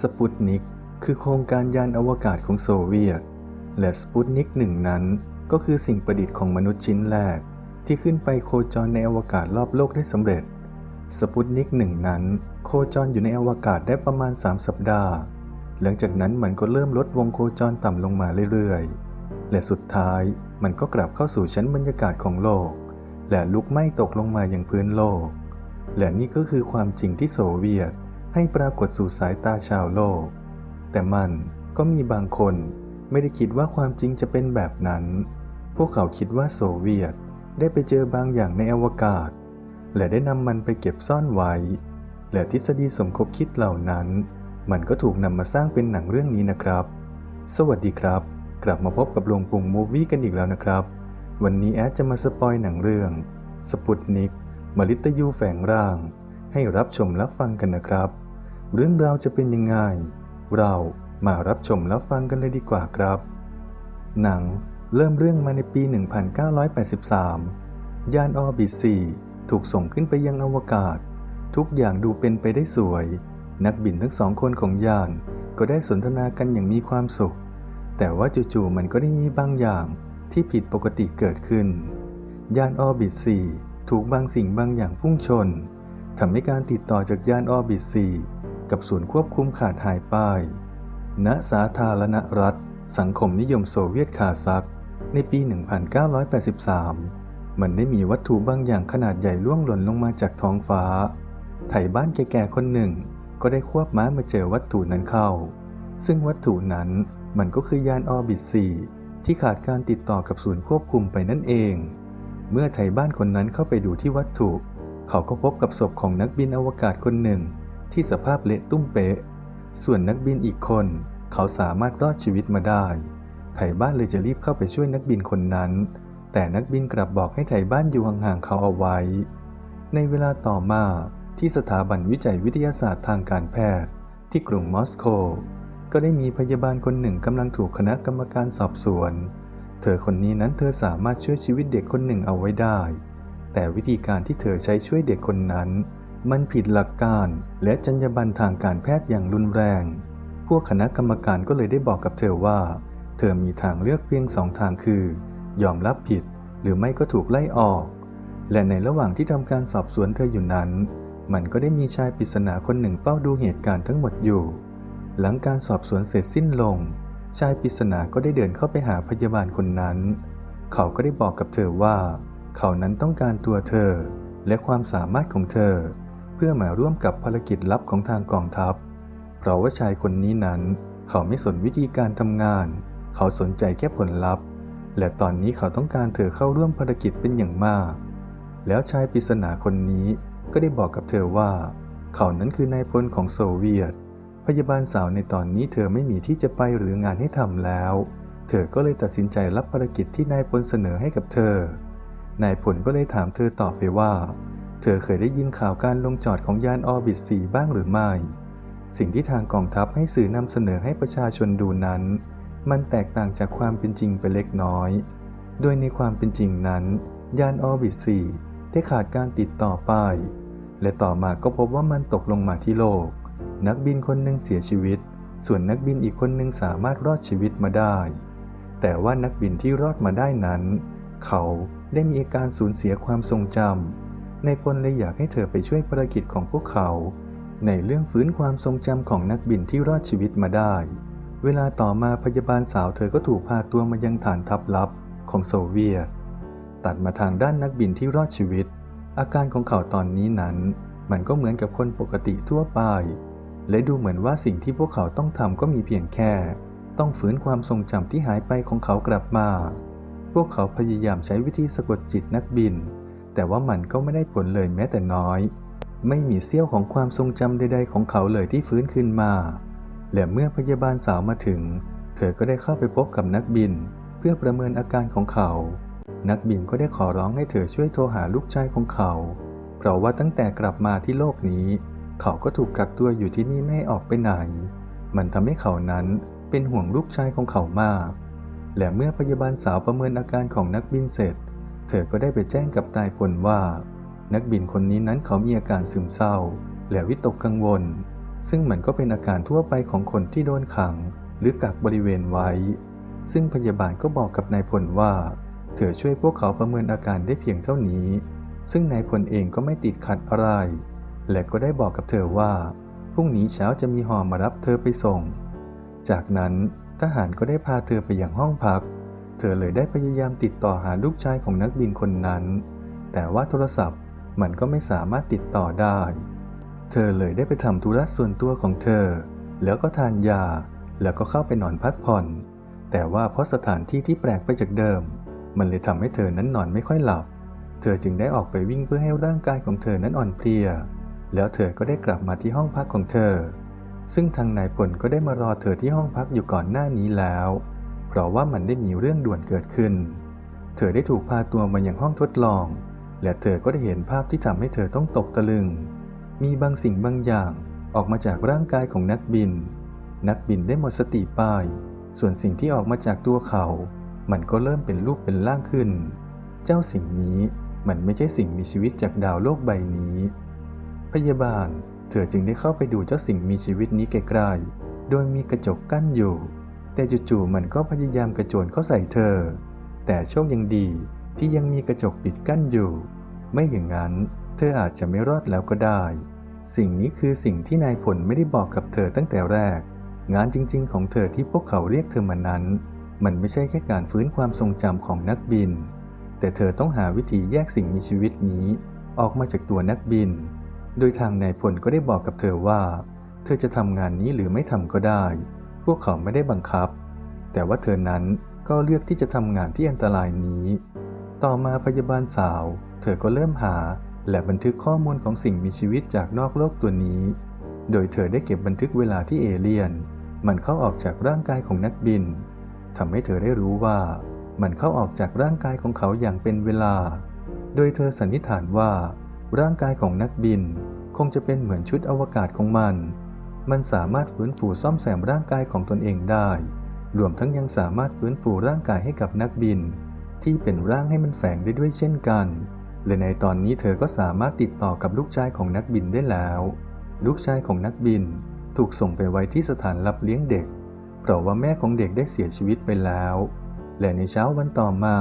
สปุตนิกคือโครงการยานอวกาศของโซเวียต และสปุตนิกหนึ่งนั้นก็คือสิ่งประดิษฐ์ของมนุษย์ชิ้นแรก ที่ขึ้นไปโคจรในอวกาศรอบโลกได้สำเร็จ สปุตนิกหนึ่งนั้น โคจรอยู่ในอวกาศได้ประมาณ 3 สัปดาห์ หลังจากนั้นมันก็เริ่มลดวงโคจรต่ำลงมาเรื่อยๆ และสุดท้ายมันก็กลับเข้าสู่ชั้นบรรยากาศของโลก และลุกไหม้ตกลงมาอย่างพื้นโลก และนี่ก็คือความจริงที่โซเวียต ให้ปรากฏสู่สายตาชาวโลก แต่มันก็มีบางคนไม่ได้คิดว่าความจริงจะเป็นแบบนั้น พวกเขาคิดว่าโซเวียตได้ไปเจอบางอย่างในอวกาศ และได้นำมันไปเก็บซ่อนไว้ และทฤษฎีสมคบคิดเหล่านั้น มันก็ถูกนำมาสร้างเป็นหนังเรื่องนี้นะครับ สวัสดีครับ กลับมาพบกับโรงปุ่งมูวี่กันอีกแล้วนะครับ วันนี้แอดจะมาสปอยหนังเรื่องสปุตนิกมลิตยูแฝงร่าง ให้รับชมรับฟังกันนะครับ เรื่องราวจะเป็นยังไง เรามารับชมรับฟังกันเลยดีกว่าครับ หนังเริ่มเรื่องมาในปี 1983 ยานออบิท4ถูกส่งขึ้นไปยังอวกาศ ทุกอย่างดูเป็นไปได้สวย นักบินทั้งสองคนของยานก็ได้สนทนากันอย่างมีความสุข แต่ว่าจู่ๆมันก็ได้มีบางอย่างที่ผิดปกติเกิดขึ้น ยานออบิท4ถูกบางสิ่งบางอย่างพุ่งชนทำให้การติดต่อจากยานออบิท4 กับศูนย์ควบคุมขาดหายไปณสาธารณรัฐ สังคมนิยมโซเวียตคาซัก ในปี 1983 มันได้มีวัตถุบางอย่างขนาดใหญ่ล่วงหล่นลงมาจากท้องฟ้า ไถบ้านแก่ๆคนหนึ่ง ก็ได้ควบม้ามาเจอวัตถุนั้นเข้า ซึ่งวัตถุนั้นมันก็คือยานออบิท 4 ที่ขาดการติดต่อกับศูนย์ควบคุมไปนั่นเอง เมื่อไถบ้านคนนั้นเข้าไปดูที่วัตถุ เขาก็พบกับศพของนักบินอวกาศคนหนึ่ง ที่สภาพเละตุ้มเป๊ะ ส่วนนักบินอีกคน เขาสามารถรอดชีวิตมาได้ ไถบ้านเลยจะรีบเข้าไปช่วยนักบินคนนั้น แต่นักบินกลับบอกให้ไถบ้านอยู่ห่างๆเขาเอาไว้ ในเวลาต่อมาที่สถาบันวิจัยวิทยาศาสตร์ทางการแพทย์ ที่กรุงมอสโก ก็ได้มีพยาบาลคนหนึ่งกำลังถูกคณะกรรมการสอบสวน เธอคนนี้นั้นเธอสามารถช่วยชีวิตเด็กคนหนึ่งเอาไว้ได้ แต่วิธีการที่เธอใช้ช่วยเด็กคนนั้น มันผิดหลักการและจรรยาบรรณทางการแพทย์อย่างรุนแรง พวกคณะกรรมการก็เลยได้บอกกับเธอว่า เธอมีทางเลือกเพียงสองทางคือ ยอมรับผิดหรือไม่ก็ถูกไล่ออก และในระหว่างที่ทำการสอบสวนเธออยู่นั้น มันก็ได้มีชายปริศนาคนหนึ่งเฝ้าดูเหตุการณ์ทั้งหมดอยู่ หลังการสอบสวนเสร็จสิ้นลง ชายปริศนาก็ได้เดินเข้าไปหาพยาบาลคนนั้น เขาก็ได้บอกกับเธอว่า เขานั้นต้องการตัวเธอและความสามารถของเธอ เพื่อมาร่วมกับภารกิจลับของทางกองทัพ เพราะว่าชายคนนี้นั้น เขาไม่สนวิธีการทำงาน เขาสนใจแค่ผลลัพธ์ และตอนนี้เขาต้องการเธอเข้าร่วมภารกิจเป็นอย่างมาก แล้วชายปริศนาคนนี้ก็ได้บอกกับเธอว่า เขานั้นคือนายพลของโซเวียต พยาบาลสาวในตอนนี้เธอไม่มีที่จะไปหรืองานให้ทำแล้ว เธอก็เลยตัดสินใจรับภารกิจที่นายพลเสนอให้กับเธอนายพลก็เลยถามเธอตอบไปว่า เธอเคยได้ยินข่าวการลงจอดของยานออร์บิท4บ้างหรือไม่ สิ่งที่ทางกองทัพให้สื่อนำเสนอให้ประชาชนดูนั้น มันแตกต่างจากความเป็นจริงไปเล็กน้อย โดยในความเป็นจริงนั้น ยานออร์บิท4ได้ขาดการติดต่อไป และต่อมาก็พบว่ามันตกลงมาที่โลก นักบินคนหนึ่งเสียชีวิต ส่วนนักบินอีกคนหนึ่งสามารถรอดชีวิตมาได้ แต่ว่านักบินที่รอดมาได้นั้น เขาได้มีอาการสูญเสียความทรงจำ นายพลเลยอยากให้เธอไปช่วยภารกิจของพวกเขา ในเรื่องฟื้นความทรงจำของนักบินที่รอดชีวิตมาได้ เวลาต่อมาพยาบาลสาวเธอก็ถูกพาตัวมายังฐานทัพลับของโซเวียต ตัดมาทางด้านนักบินที่รอดชีวิต อาการของเขาตอนนี้นั้น มันก็เหมือนกับคนปกติทั่วไป และดูเหมือนว่าสิ่งที่พวกเขาต้องทำก็มีเพียงแค่ ต้องฝืนความทรงจำที่หายไปของเขากลับมา พวกเขาพยายามใช้วิธีสะกดจิตนักบิน แต่ว่ามันก็ไม่ได้ผลเลยแม้แต่น้อย ไม่มีเสี้ยวของความทรงจำใด ๆ ของเขาเลยที่ฟื้นขึ้นมา และเมื่อพยาบาลสาวมาถึง เธอก็ได้เข้าไปพบกับนักบิน เพื่อประเมินอาการของเขา นักบินก็ได้ขอร้องให้เธอช่วยโทรหาลูกชายของเขา เพราะว่าตั้งแต่กลับมาที่โลกนี้ เขาก็ถูกกักตัวอยู่ที่นี่ไม่ออกไปไหน มันทำให้เขานั้นเป็นห่วงลูกชายของเขามาก และเมื่อพยาบาลสาวประเมินอาการของนักบินเสร็จ เธอก็ได้ไปแจ้งกับนายพลว่า นักบินคนนี้นั้นเขามีอาการซึมเศร้า และวิตกกังวล ซึ่งมันก็เป็นอาการทั่วไปของคนที่โดนขัง หรือกักบริเวณไว้ ซึ่งพยาบาลก็บอกกับนายพลว่า เธอช่วยพวกเขาประเมินอาการได้เพียงเท่านี้ ซึ่งนายพลเองก็ไม่ติดขัดอะไร และก็ได้บอกกับเธอว่าพรุ่งนี้เช้าจะมีหอมารับเธอไปส่ง จากนั้นทหารก็ได้พาเธอไปอยังห้องพัก เธอเลยได้พยายามติดต่อหาลูกชายของนักบินคนนั้น แต่ว่าโทรศัพท์มันก็ไม่สามารถติดต่อได้ เธอเลยได้ไปทำธุระส่วนตัวของเธอ แล้วก็ทานยา แล้วก็เข้าไปนอนพักผ่อน แต่ว่าเพราะสถานที่ที่แปลกไปจากเดิม มันเลยทำให้เธอนั้นนอนไม่ค่อยหลับ เธอจึงได้ออกไปวิ่งเพื่อให้ร่างกายของเธอนั้นอ่อนเพลีย แล้วเธอก็ได้กลับมาที่ห้องพักของเธอ ซึ่งทางนายพลก็ได้มารอเธอที่ห้องพักอยู่ก่อนหน้านี้แล้ว ราะว่ามันได้มีเรื่องด่วนเกิดขึ้น เธอได้ถูกพาตัวมายังห้องทดลอง และเธอก็ได้เห็นภาพที่ทำให้เธอต้องตกตะลึง มีบางสิ่งบางอย่างออกมาจากร่างกายของนักบิน นักบินได้หมดสติไป ส่วนสิ่งที่ออกมาจากตัวเขา มันก็เริ่มเป็นรูปเป็นร่างขึ้น เจ้าสิ่งนี้มันไม่ใช่สิ่งมีชีวิตจากดาวโลกใบนี้ พยาบาล เธอจึงได้เข้าไปดูเจ้าสิ่งมีชีวิตนี้ไกลๆ โดยมีกระจกกั้นอยู่ แต่จู่ๆมันก็พยายามกระโจนเข้าใส่เธอ แต่โชคยังดีที่ยังมีกระจกปิดกั้นอยู่ ไม่อย่างนั้นเธออาจจะไม่รอดแล้วก็ได้ สิ่งนี้คือสิ่งที่นายผลไม่ได้บอกกับเธอตั้งแต่แรก งานจริง ๆ ของเธอที่พวกเขาเรียกเธอมานั้น มันไม่ใช่แค่การฟื้นความทรงจำของนักบิน แต่เธอต้องหาวิธีแยกสิ่งมีชีวิตนี้ ออกมาจากตัวนักบิน โดยทางนายพลก็ได้บอกกับเธอว่า เธอจะทำงานนี้หรือไม่ทำก็ได้ พวกเขาไม่ได้บังคับ แต่ว่าเธอนั้นก็เลือกที่จะทำงานที่อันตรายนี้ ต่อมาพยาบาลสาว เธอก็เริ่มหาและบันทึกข้อมูลของสิ่งมีชีวิตจากนอกโลกตัวนี้ โดยเธอได้เก็บบันทึกเวลาที่เอเลี่ยน มันเข้าออกจากร่างกายของนักบินทำให้เธอได้รู้ว่า มันเข้าออกจากร่างกายของเขาอย่างเป็นเวลา โดยเธอสันนิษฐานว่า ร่างกายของนักบิน คงจะเป็นเหมือนชุดอวกาศของมัน มันสามารถฟื้นฟูซ่อมแซมร่างกายของตนเองได้ รวมทั้งยังสามารถฟื้นฟูร่างกายให้กับนักบิน ที่เป็นร่างให้มันแฝงได้ด้วยเช่นกัน และในตอนนี้เธอก็สามารถติดต่อกับลูกชายของนักบินได้แล้ว ลูกชายของนักบินถูกส่งไปไว้ที่สถานรับเลี้ยงเด็ก เพราะว่าแม่ของเด็กได้เสียชีวิตไปแล้ว และในเช้าวันต่อมา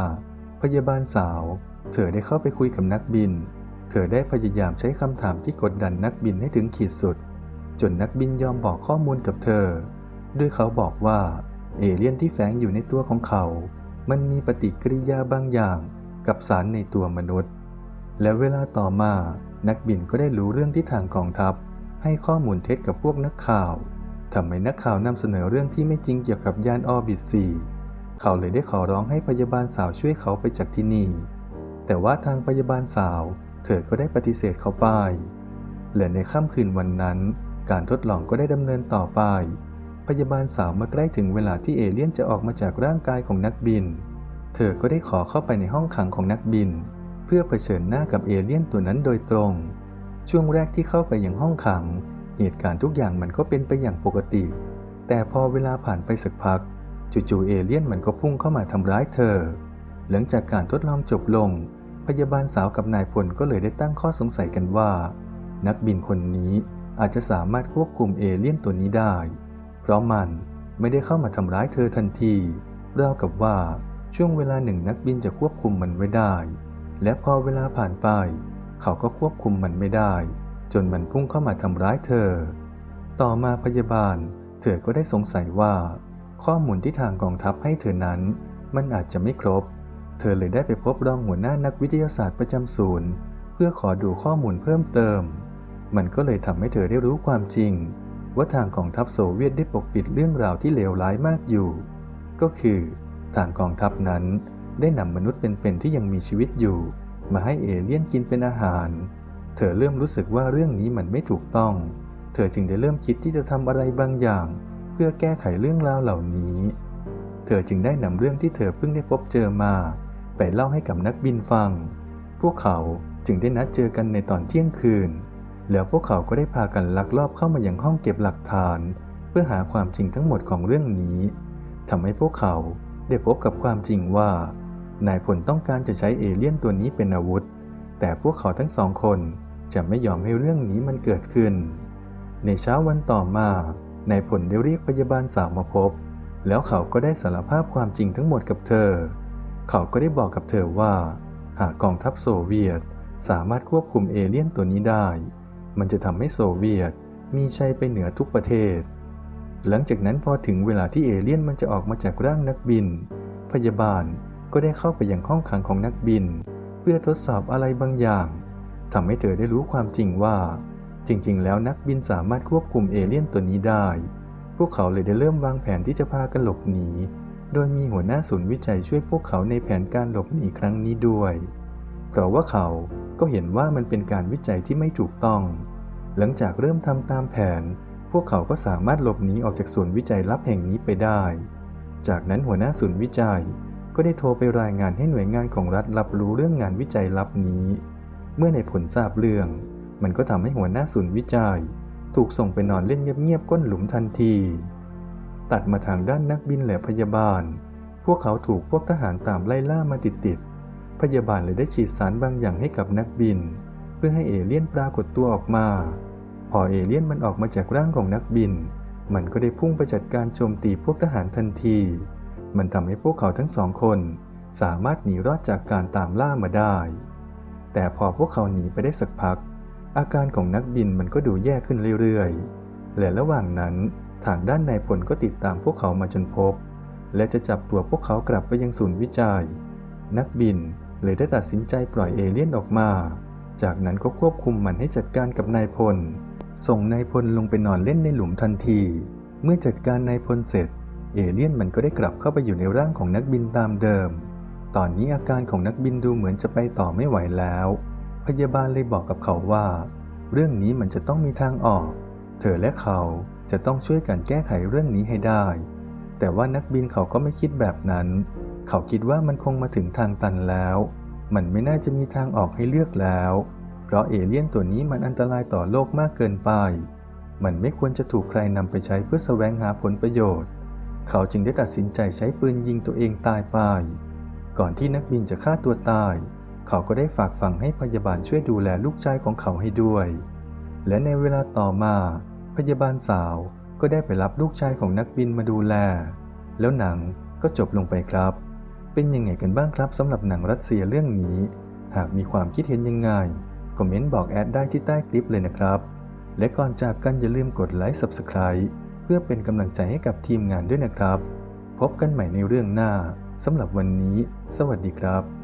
พยาบาลสาว เธอได้เข้าไปคุยกับนักบิน เธอได้พยายามใช้คำถามที่กดดันนักบินให้ถึงขีดสุด จนนักบินยอมบอกข้อมูลกับเธอ ด้วยเขาบอกว่าเอเลี่ยนที่แฝงอยู่ในตัวของเขา มันมีปฏิกิริยาบางอย่างกับสารในตัวมนุษย์ และเวลาต่อมานักบินก็ได้รู้เรื่องที่ทางกองทัพ ให้ข้อมูลเท็จกับพวกนักข่าวทำให้นักข่าวนำเสนอเรื่องที่ไม่จริงเกี่ยวกับยานออบิท4เขาเลยได้ขอร้องให้พยาบาลสาวช่วยเขาไปจากที่นี่ แต่ว่าทางพยาบาลสาว เธอก็ได้ปฏิเสธเขาไป และในค่ำคืนวันนั้น การทดลองก็ได้ดำเนินต่อไป พยาบาลสาวเมื่อใกล้ถึงเวลาที่เอเลี่ยนจะออกมาจากร่างกายของนักบิน เธอก็ได้ขอเข้าไปในห้องขังของนักบิน เพื่อเผชิญหน้ากับเอเลี่ยนตัวนั้นโดยตรง ช่วงแรกที่เข้าไปยังห้องขัง เหตุการณ์ทุกอย่างมันก็เป็นไปอย่างปกติ แต่พอเวลาผ่านไปสักพักจู่ๆเอเลี่ยนมันก็พุ่งเข้ามาทำร้ายเธอ หลังจากการทดลองจบลง พยาบาลสาวกับนายพลก็เลยได้ตั้งข้อสงสัยกันว่า นักบินคนนี้ อาจจะสามารถควบคุมเอเลี่ยนตัวนี้ได้ เพราะมันไม่ได้เข้ามาทำร้ายเธอทันทีราวกับว่าช่วงเวลาหนึ่งนักบินจะควบคุมมันไว้ได้ และพอเวลาผ่านไป เขาก็ควบคุมมันไม่ได้ จนมันพุ่งเข้ามาทำร้ายเธอ ต่อมาพยาบาล เธอก็ได้สงสัยว่า ข้อมูลที่ทางกองทัพให้เธอนั้น มันอาจจะไม่ครบ เธอเลยได้ไปพบรองหัวหน้านักวิทยาศาสตร์ประจำศูนย์ เพื่อขอดูข้อมูลเพิ่มเติม มันก็เลยทำให้เธอได้รู้ความจริง ว่าทางกองทัพโซเวียตได้ปกปิดเรื่องราวที่เลวร้ายมากอยู่ ก็คือทางกองทัพนั้นได้นำมนุษย์เป็นๆที่ยังมีชีวิตอยู่ มาให้เอเลี่ยนกินเป็นอาหาร เธอเริ่มรู้สึกว่าเรื่องนี้มันไม่ถูกต้อง เธอจึงได้เริ่มคิดที่จะทำอะไรบางอย่าง เพื่อแก้ไขเรื่องราวเหล่านี้ เธอจึงได้นำเรื่องที่เธอเพิ่งได้พบเจอมา ไปเล่าให้กับนักบินฟัง พวกเขาจึงได้นัดเจอกันในตอนเที่ยงคืน แล้วพวกเขาก็ได้พากันลักลอบเข้ามายังห้องเก็บหลักฐาน เพื่อหาความจริงทั้งหมดของเรื่องนี้ทำให้พวกเขาได้พบกับความจริงว่านายพลต้องการจะใช้เอเลี่ยนตัวนี้เป็นอาวุธ แต่พวกเขาทั้งสองคนจะไม่ยอมให้เรื่องนี้มันเกิดขึ้น ในเช้าวันต่อมานายผลได้เรียกพยาบาลสาวมาพบ แล้วเขาก็ได้สารภาพความจริงทั้งหมดกับเธอ เขาก็ได้บอกกับเธอว่า หากกองทัพโซเวียต สามารถควบคุมเอเลี่ยนตัวนี้ได้ มันจะทำให้โซเวียตมีชัยไปเหนือทุกประเทศ หลังจากนั้นพอถึงเวลาที่เอเลี่ยนมันจะออกมาจากร่างนักบิน พยาบาลก็ได้เข้าไปยังห้องขังของนักบิน เพื่อทดสอบอะไรบางอย่างทำให้เธอได้รู้ความจริงว่า จริง ๆ แล้วนักบินสามารถควบคุมเอเลี่ยนตัวนี้ได้ พวกเขาเลยได้เริ่มวางแผนที่จะพากันหลบหนี โดยมีหัวหน้าศูนย์วิจัยช่วยพวกเขาในแผนการหลบหนีครั้งนี้ด้วย เพราะว่าเขาก็เห็นว่ามันเป็นการวิจัยที่ไม่ถูกต้อง หลังจากเริ่มทำตามแผน พวกเขาก็สามารถหลบหนีออกจากศูนย์วิจัยลับแห่งนี้ไปได้ จากนั้นหัวหน้าศูนย์วิจัย ก็ได้โทรไปรายงานให้หน่วยงานของรัฐรับรู้เรื่องงานวิจัยลับนี้ เมื่อในผลทราบเรื่อง มันก็ทำให้หัวหน้าศูนย์วิจัย ถูกส่งไปนอนเล่นเงียบๆก้นหลุมทันที ตัดมาทางด้านนักบินและพยาบาล พวกเขาถูกพวกทหารตามไล่ล่ามาติดๆ พยาบาลเลยได้ฉีดสารบางอย่างให้กับนักบิน เพื่อให้เอเลี่ยนปรากฏตัวออกมา พอเอเลี่ยนมันออกมาจากร่างของนักบิน มันก็ได้พุ่งไปจัดการโจมตีพวกทหารทันที มันทำให้พวกเขาทั้งสองคน สามารถหนีรอดจากการตามล่ามาได้ แต่พอพวกเขาหนีไปได้สักพัก อาการของนักบินมันก็ดูแย่ขึ้นเรื่อยๆ และระหว่างนั้นทางด้านนายพลก็ติดตามพวกเขามาจนพบ และจะจับตัวพวกเขากลับไปยังศูนย์วิจัย นักบิน เลยได้ตัดสินใจปล่อยเอเลี่ยนออกมา จากนั้นก็ควบคุมมันให้จัดการกับนายพล ส่งนายพลลงไปนอนเล่นในหลุมทันที เมื่อจัดการนายพลเสร็จ เอเลี่ยนมันก็ได้กลับเข้าไปอยู่ในร่างของนักบินตามเดิม ตอนนี้อาการของนักบินดูเหมือนจะไปต่อไม่ไหวแล้ว พยาบาลเลยบอกกับเขาว่า เรื่องนี้มันจะต้องมีทางออก เธอและเขาจะต้องช่วยกันแก้ไขเรื่องนี้ให้ได้ แต่ว่านักบินเขาก็ไม่คิดแบบนั้น เขาคิดว่ามันคงมาถึงทางตันแล้ว มันไม่น่าจะมีทางออกให้เลือกแล้ว เพราะเอเลี่ยนตัวนี้มันอันตรายต่อโลกมากเกินไป มันไม่ควรจะถูกใครนำไปใช้เพื่อแสวงหาผลประโยชน์ เขาจึงได้ตัดสินใจใช้ปืนยิงตัวเองตายไป ก่อนที่นักบินจะฆ่าตัวตาย เขาก็ได้ฝากฝังให้พยาบาลช่วยดูแลลูกชายของเขาให้ด้วย และในเวลาต่อมา พยาบาลสาวก็ได้ไปรับลูกชายของนักบินมาดูแล แล้วหนังก็จบลงไปครับ เป็นยังไงกันบ้างครับสำหรับหนังรัสเซียเรื่องนี้ หากมีความคิดเห็นยังไงคอมเมนต์บอกแอดได้ที่ใต้คลิปเลยนะครับ และก่อนจากกันอย่าลืมกดไลค์ Subscribe เพื่อเป็นกำลังใจให้กับทีมงานด้วยนะครับ พบกันใหม่ในเรื่องหน้าสำหรับวันนี้ สวัสดีครับ